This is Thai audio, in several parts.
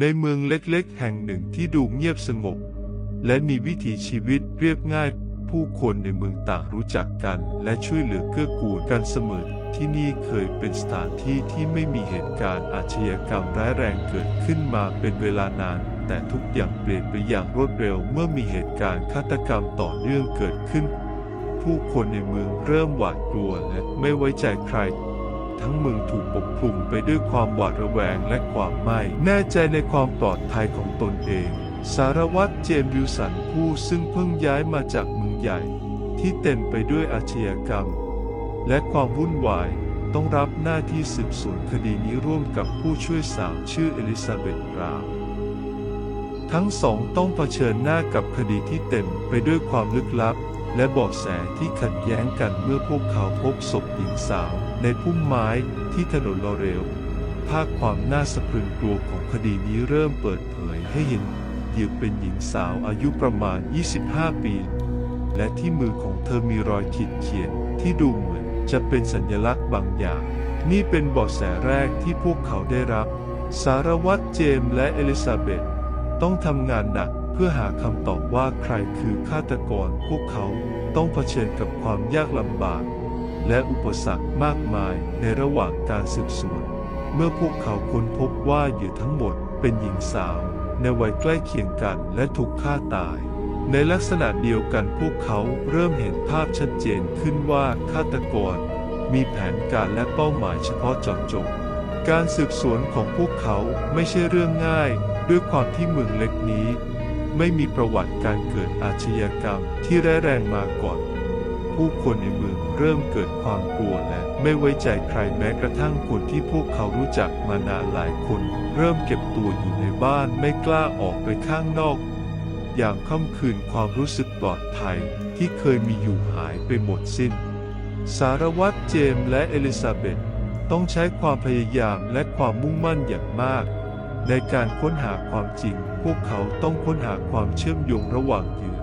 ในเมืองเล็กๆ แห่งหนึ่งที่ดูเงียบสงบ และมีวิถีชีวิตเรียบง่าย ผู้คนในเมืองต่างรู้จักกันและช่วยเหลือเกื้อกูลกันเสมอ ที่นี่เคยเป็นสถานที่ที่ไม่มีเหตุการณ์อาชญากรรมร้ายแรงเกิดขึ้นมาเป็นเวลานาน แต่ทุกอย่างเปลี่ยนไปอย่างรวดเร็วเมื่อมีเหตุการณ์ฆาตกรรมต่อเนื่องเกิดขึ้น ผู้คนในเมืองเริ่มหวาดกลัวและไม่ไว้ใจใคร ทั้งเมืองถูกปกคลุมไปด้วยความหวาดระแวงและความไม่แน่ใจในความปลอดภัยของตนเอง สารวัตรเจมส์วิลสันผู้ซึ่งเพิ่งย้ายมาจากเมืองใหญ่ ที่เต็มไปด้วยอาชญากรรม และความวุ่นวายต้องรับหน้าที่สืบสวนคดีนี้ร่วมกับผู้ช่วยสาวชื่อเอลิซาเบธราวน์ทั้งสองต้องเผชิญหน้ากับคดีที่เต็มไปด้วยความลึกลับ และเบาะแสที่ขัดแย้งกันเมื่อพวกเขาพบศพหญิงสาว ในพุ่มไม้ที่ถนนลอเรล ภาพความน่าสะพรึงกลัวของคดีนี้เริ่มเปิดเผยให้เห็นเหยื่อเป็นหญิงสาวอายุประมาณ 25 ปี และที่มือของเธอมีรอยขีดเขียนที่ดูเหมือนจะเป็นสัญลักษณ์บางอย่าง นี่เป็นเบาะแสแรกที่พวกเขาได้รับ สารวัตรเจมส์และเอลิซาเบธต้องทำงานหนักเพื่อหาคำตอบว่าใครคือฆาตกร พวกเขาต้องเผชิญกับความยากลำบาก และอุปสรรคมากมายในระหว่างการสืบสวน เมื่อพวกเขาค้นพบว่าเหยื่อทั้งหมดเป็นหญิงสาวในวัยใกล้เคียงกันและถูกฆ่าตาย ในลักษณะเดียวกันพวกเขาเริ่มเห็นภาพชัดเจนขึ้นว่าฆาตกร มีแผนการและเป้าหมายเฉพาะเจาะจง การสืบสวนของพวกเขาไม่ใช่เรื่องง่าย ด้วยความที่เมืองเล็กนี้ ไม่มีประวัติการเกิดอาชญากรรมที่ร้ายแรงมาก่อน ผู้คนในเมืองเริ่มเกิดความกลัวและไม่ไว้ใจใครแม้กระทั่งคนที่พวกเขารู้จักมานานหลายคน เริ่มเก็บตัวอยู่ในบ้านไม่กล้าออกไปข้างนอกอย่างค่ำคืนความรู้สึกปลอดภัยที่เคยมีอยู่หายไปหมดสิ้น สารวัตรเจมส์และเอลิซาเบธต้องใช้ความพยายามและความมุ่งมั่นอย่างมาก ในการค้นหาความจริง พวกเขาต้องค้นหาความเชื่อมโยงระหว่างเหยื่อ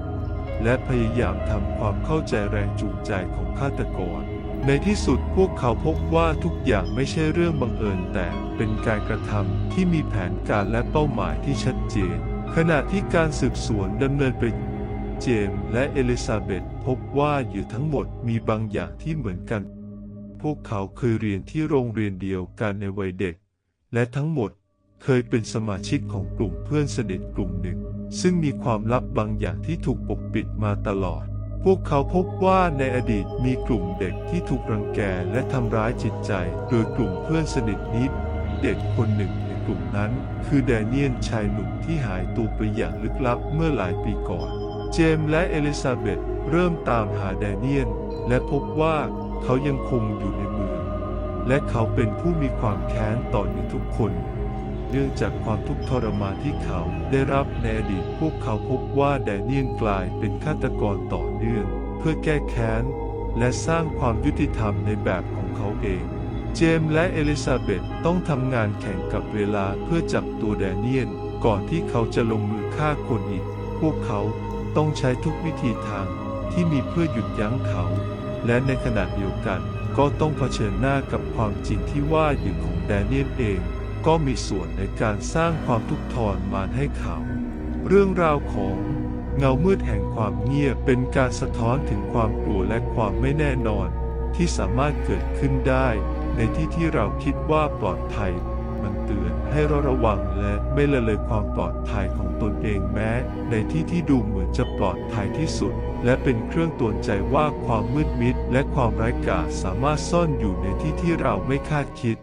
และพยายามทำความเข้าใจแรงจูงใจของฆาตกร ในที่สุดพวกเขาพบว่าทุกอย่างไม่ใช่เรื่องบังเอิญแต่เป็นการกระทำที่มีแผนการและเป้าหมายที่ชัดเจน ขณะที่การสืบสวนดำเนินไปเจมส์และเอลิซาเบธพบว่าเหยื่ทั้งหมดมีบางอย่างที่เหมือนกัน พวกเขาเคยเรียนที่โรงเรียนเดียวกันในวัยเด็ก และทั้งหมดเคยเป็นสมาชิกของกลุ่มเพื่อนสนิทกลุ่มหนึ่ง ซึ่งมีความลับบางอย่างที่ถูกปกปิดมาตลอด พวกเขาพบว่าในอดีตมีกลุ่มเด็กที่ถูกรังแกและทำร้ายจิตใจ โดยกลุ่มเพื่อนสนิทนี้เด็กคนหนึ่งในกลุ่มนั้น คือแดเนียลชายหนุ่มที่หายตัวไปอย่างลึกลับเมื่อหลายปีก่อน เจมส์และเอลิซาเบธเริ่มตามหาแดเนียลและพบว่าเขายังคงอยู่ในเมือง และเขาเป็นผู้มีความแค้นต่อเหยื่อทุกคน เนื่องจากความทุกข์ทรมานที่เขาได้รับในอดีตพวกเขาพบว่าแดเนียลกลายเป็นฆาตกรต่อเนื่อง เพื่อแก้แค้น และสร้างความยุติธรรมในแบบของเขาเอง เจมส์และเอลิซาเบธต้องทำงานแข่งกับเวลาเพื่อจับตัวแดเนียลก่อนที่เขาจะลงมือฆ่าคนอีก พวกเขาต้องใช้ทุกวิธีทางที่มีเพื่อหยุดยั้งเขา และในขณะเดียวกันก็ต้องเผชิญหน้ากับความจริงที่ว่าเหยื่ของแดเนียลเอง ก็มีส่วนในการสร้างความทุกข์ทรมานให้เขา เรื่องราวของเงามืดแห่งความเงียบเป็นการสะท้อนถึงความกลัวและความไม่แน่นอน ที่สามารถเกิดขึ้นได้ ในที่ที่เราคิดว่าปลอดภัย มันเตือนให้เราระวังและไม่ละเลยความปลอดภัยของตนเองแม้ ในที่ที่ดูเหมือนจะปลอดภัยที่สุด และเป็นเครื่องตือนใจว่าความมืดมิดและความไร้กาจสามารถซ่อนอยู่ในที่ที่เราไม่คาดคิด